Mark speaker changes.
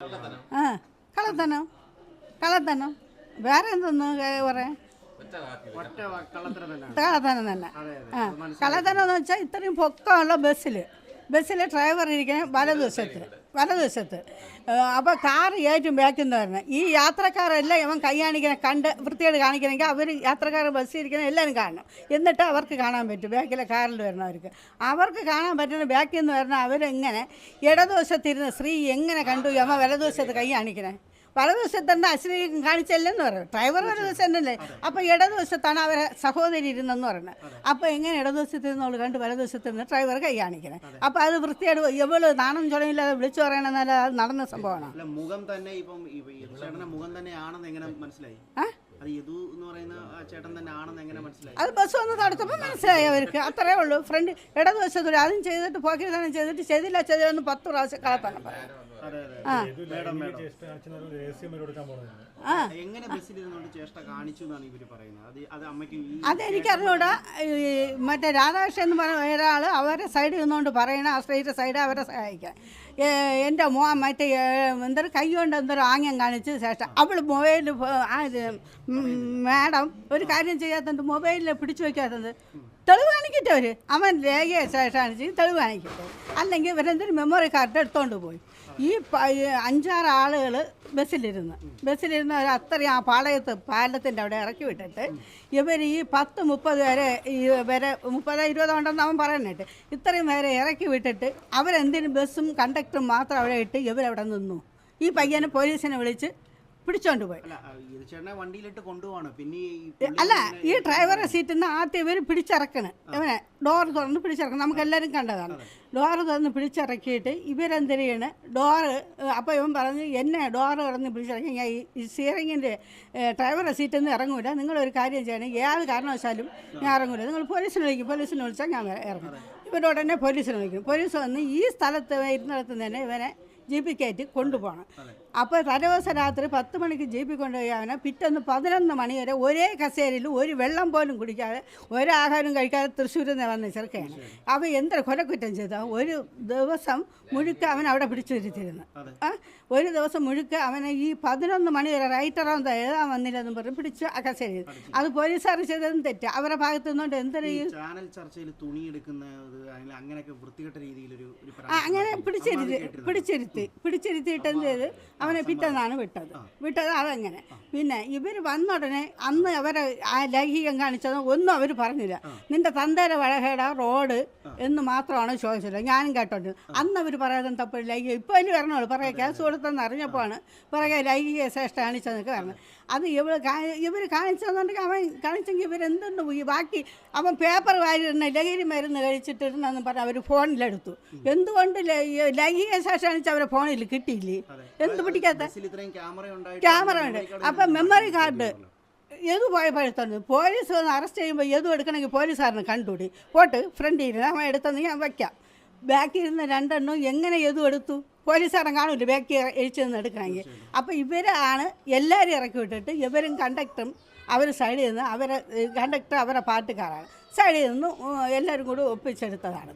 Speaker 1: ആ കള്ളത്തനം. കള്ളത്തനം. വേറെ എന്തൊന്ന്
Speaker 2: തന്നെയാണ്.
Speaker 1: കള്ളത്തനം തന്നെ. ആ കള്ളത്തനം എന്ന് വെച്ചാൽ ഇത്രയും പൊക്കമുള്ള ബസ്സിൽ ബസ്സിലെ ഡ്രൈവർ ഇരിക്കണ വലതുവശത്ത് വലതുവശത്ത് അപ്പോൾ കാർ ഏറ്റവും ബാക്കിൽ നിന്ന് വരണം ഈ യാത്രക്കാരെല്ലാം ഇവൻ കൈ കാണിക്കണ കണ്ട് വൃത്തിയായിട്ട് കാണിക്കണമെങ്കിൽ അവർ യാത്രക്കാർ ബസ്സിൽ ഇരിക്കണ എല്ലാവരും കാണണം എന്നിട്ട് അവർക്ക് കാണാൻ പറ്റും ബാക്കിലെ കാറിൽ വരുന്നവർക്ക്. അവർക്ക് കാണാൻ പറ്റുന്ന ബാക്കിൽ നിന്ന് വരുന്ന അവരെങ്ങനെ ഇടതുവശത്തിരുന്ന് സ്ത്രീ എങ്ങനെ കണ്ടു യമ വലതുവശത്ത് കൈ കാണിക്കണേ? വലതുവശത്ത് തന്നെ അശ്ലീലം കാണിച്ചല്ലെന്ന് പറയും ഡ്രൈവർ ഒരു ദിവസം തന്നെയല്ലേ അപ്പോൾ ഇടതുവശത്താണ് അവരെ സഹോദരി ഇരുന്നെന്ന് പറയുന്നത് അപ്പോൾ എങ്ങനെ ഇടതുവശത്ത് അവൾ കണ്ട് വലതുവശത്ത് നിന്ന് ഡ്രൈവർ കൈ കാണിക്കണേ? അപ്പോൾ അത് വൃത്തിയായിട്ട് എവൾ നാണം ചുണയില്ലാതെ വിളിച്ചു പറയണമെന്നല്ല അത് നടന്ന സംഭവമാണ്?
Speaker 2: മുഖം തന്നെ ഇപ്പം മുഖം തന്നെയാണെന്ന് എങ്ങനെ മനസ്സിലായി?
Speaker 1: ആ?
Speaker 2: അത് എന്ന് പറയുന്ന ആ ചേട്ടൻ തന്നെ ആണെന്ന് എങ്ങനെ മനസ്സിലായി?
Speaker 1: അത് ബസ് വന്ന് തടുത്തപ്പോൾ മനസ്സിലായി അവർക്ക്. അത്രേ ഉള്ളൂ. ഫ്രണ്ട് ഇടതുവശത്തൂടെ ആദ്യം ചെയ്തിട്ട് പോക്കിരുത്താനും ചെയ്തിട്ട് ചെയ്തില്ല ചെയ്തില്ലെന്ന് പത്ത് പ്രാവശ്യം കളത്തണം പറയാം.
Speaker 2: അതെ അതെ.
Speaker 1: ആ.
Speaker 2: മേഡം മേഡം
Speaker 3: രഹസ്യം കൊടുക്കാൻ പോകുന്നത്
Speaker 1: ആ.
Speaker 2: എങ്ങനെ ബസ്സിലിരുന്നോണ്ട് ചേഷ്ട കാണിച്ചു എന്നാണ് ഇവർ പറയുന്നത്? അത് അത് അമ്മയ്ക്ക് ഈ
Speaker 1: അതെനിക്കറിഞ്ഞൂടാ. മറ്റേ രാധാകൃഷ്ണൻ എന്ന് പറഞ്ഞ ഒരാൾ അവരെ സൈഡിൽ നിന്നുകൊണ്ട് പറയണ ആ സ്ട്രീറ്റ് സൈഡ് അവരെ സഹായിക്കാൻ എന്റെ മോ മറ്റേ എന്തൊരു കൈ കൊണ്ട് എന്തൊരു ആംഗ്യം കാണിച്ച് ശേഷം അവൾ മൊബൈൽ ആ മാഡം ഒരു കാര്യം ചെയ്യാത്തത് മൊബൈലിൽ പിടിച്ചു വയ്ക്കാത്തത് തെളിവ് കാണിക്കട്ടെ അവർ അവൻ രേഖയെ ചെയ്ത് തെളിവ് കാണിക്കട്ടെ. അല്ലെങ്കിൽ ഇവരെന്തൊരു മെമ്മറി കാർഡ് എടുത്തോണ്ട് പോയി. ഈ ഈ അഞ്ചാറ് ആളുകൾ ബസ്സിലിരുന്ന്. ബസ്സിലിരുന്ന് അവർ അത്രയും ആ പാളയത്ത് പാലത്തിന്റെ അവിടെ ഇറക്കി വിട്ടിട്ട് ഇവർ ഈ പത്ത് മുപ്പത് വരെ ഈ വരെ മുപ്പത് ഇരുപത് ഉണ്ടെന്ന് അവൻ പറയുന്നുണ്ട്. ഇത്രയും പേരെ ഇറക്കി വിട്ടിട്ട് അവരെന്തിനും ബസ്സും കണ്ടക്ടറും മാത്രം അവിടെ ഇട്ട് ഇവരവിടെ നിന്നു. ഈ പയ്യനെ പോലീസിനെ വിളിച്ച് പിടിച്ചോണ്ട് പോയി.
Speaker 2: അല്ല ഈ
Speaker 1: ഡ്രൈവറെ സീറ്റിൽ നിന്ന് ആദ്യം ഇവർ പിടിച്ചിറക്കണ്. ഇവനെ ഡോർ തുറന്ന് പിടിച്ചിറക്കണം. നമുക്ക് എല്ലാവരും കണ്ടതാണ് ഡോർ തുറന്ന് പിടിച്ചിറക്കിയിട്ട് ഇവരെന്ത് ചെയ്യണ്? ഡോറ് അപ്പോൾ ഇവൻ പറഞ്ഞു എന്നെ ഡോർ തുറന്ന് പിടിച്ചിറക്കി. ഞാൻ ഈ- ഈ സ്റ്റിയറിങ്ങിന്റെ ഡ്രൈവറെ സീറ്റിൽ നിന്ന് ഇറങ്ങൂല. നിങ്ങളൊരു കാര്യം ചെയ്യണം. ഏത് കാരണവശാലും ഞാൻ ഇറങ്ങൂല. നിങ്ങൾ പോലീസിനെ വിളിക്കും. പോലീസിനെ വിളിച്ചാൽ ഞാൻ ഇറങ്ങും. ഇവരോട് തന്നെ പോലീസിനെ വിളിക്കും പോലീസ് വന്ന് ഈ സ്ഥലത്ത് ഇരുന്നിടത്ത് തന്നെ ഇവനെ ജീപ്പിൽ കയറ്റി കൊണ്ടുപോകണം. അപ്പോൾ തലേദിവസം രാത്രി പത്ത് മണിക്ക് ജീപ്പിൽ കൊണ്ടുപോയി അവനെ പിറ്റേന്ന് പതിനൊന്ന് മണി വരെ ഒരേ കസേരയിൽ ഒരു വെള്ളം പോലും കുടിക്കാതെ ഒരാഹാരം കഴിക്കാതെ തൃശ്ശൂരിൽ നിന്ന് വന്ന ചെറുക്കയാണ്. അപ്പോൾ എന്തൊരു കൊലക്കുറ്റം ചെയ്ത. ഒരു ദിവസം മുഴുക്ക അവൻ അവിടെ പിടിച്ചിരുത്തിയിരുന്നു. ഒരു ദിവസം മുഴുക്ക അവനെ ഈ പതിനൊന്ന് മണി വരെ റൈറ്ററാന്താ എഴുതാൻ വന്നില്ലെന്നും പറഞ്ഞ് പിടിച്ചു ആ കസേരയിൽ അത് പോലീസുകാർ ചെയ്തതും തെറ്റ്. അവരുടെ ഭാഗത്തു നിന്നുകൊണ്ട് എന്തൊരു
Speaker 2: ചാനൽ ചർച്ചയിൽ തുണി എടുക്കുന്ന അങ്ങനെയൊക്കെ വൃത്തികെട്ട
Speaker 1: അങ്ങനെ പിടിച്ചിരുത്തി
Speaker 2: പിടിച്ചിരുത്തി?
Speaker 1: പിടിച്ചിരുത്തി പിടിച്ചിരുത്തിയിട്ട് ചെയ്ത് അവനെ പിറ്റേന്നാണ് വിട്ടത്. വിട്ടത് അതങ്ങനെ. പിന്നെ ഇവർ വന്ന ഉടനെ അന്ന് അവരെ ആ ലൈംഗികം കാണിച്ചത് ഒന്നും അവർ പറഞ്ഞില്ല. നിന്റെ തന്തേരെ വഴകേട റോഡ് എന്ന് മാത്രമാണ് ചോദിച്ചത് ഞാനും കേട്ടോണ്ട്. അന്ന് അവർ പറയാതെ തപ്പ് ലൈംഗിക ഇപ്പോൾ അതിന് വരണോളൂ പറയാം കേസ് കൊടുത്തെന്ന് അറിഞ്ഞപ്പോഴാണ് പിറകെ ലൈംഗിക ശ്രേഷ്ഠ കാണിച്ചതെന്നൊക്കെ പറഞ്ഞത്. അത് ഇവർ ഇവർ കാണിച്ചതെന്നുണ്ടെങ്കിൽ അവൻ കാണിച്ചെങ്കിൽ ഇവരെന്തുണ്ട് ഈ ബാക്കി അവൻ പേപ്പർ വാരിടുന്ന ലഹരി മരുന്ന് കഴിച്ചിട്ടിരുന്നെന്ന് പറഞ്ഞ് അവർ ഫോണിലെടുത്തു. എന്തുകൊണ്ട് ലൈംഗിക ശേഷം കാണിച്ച് ഫോണിൽ കിട്ടിയില്ലേ? എന്ത് പിടിക്കാത്ത?
Speaker 2: ക്യാമറ
Speaker 1: ഉണ്ട്.
Speaker 2: അപ്പൊ
Speaker 1: അപ്പം മെമ്മറി കാർഡ് എത് പോയ പഴുത്തുണ്ട് പോലീസ് വന്ന് അറസ്റ്റ് ചെയ്യുമ്പോൾ എതു എടുക്കണമെങ്കിൽ പോലീസുകാരനെ കണ്ടുപിടി. പോട്ട് ഫ്രണ്ട് ഇരുന്ന് അവൻ എടുത്തെന്ന് ഞാൻ വയ്ക്കാം ബാക്കിൽ ഇരുന്ന് രണ്ടെണ്ണം എങ്ങനെ എതു എടുത്തു? പോലീസുകാരൻ കാണില്ല? ബാക്കി എഴിച്ചു നിന്ന് എടുക്കണമെങ്കിൽ. അപ്പോൾ ഇവരാണ് എല്ലാവരും ഇറക്കി വിട്ടിട്ട് ഇവരും കണ്ടക്ടറും അവർ സൈഡിൽ നിന്ന് അവരെ കണ്ടക്ടർ അവരെ പാട്ടുകാരാണ്. സൈഡിൽ നിന്ന് എല്ലാവരും കൂടി ഒപ്പിച്ചെടുത്തതാണ്.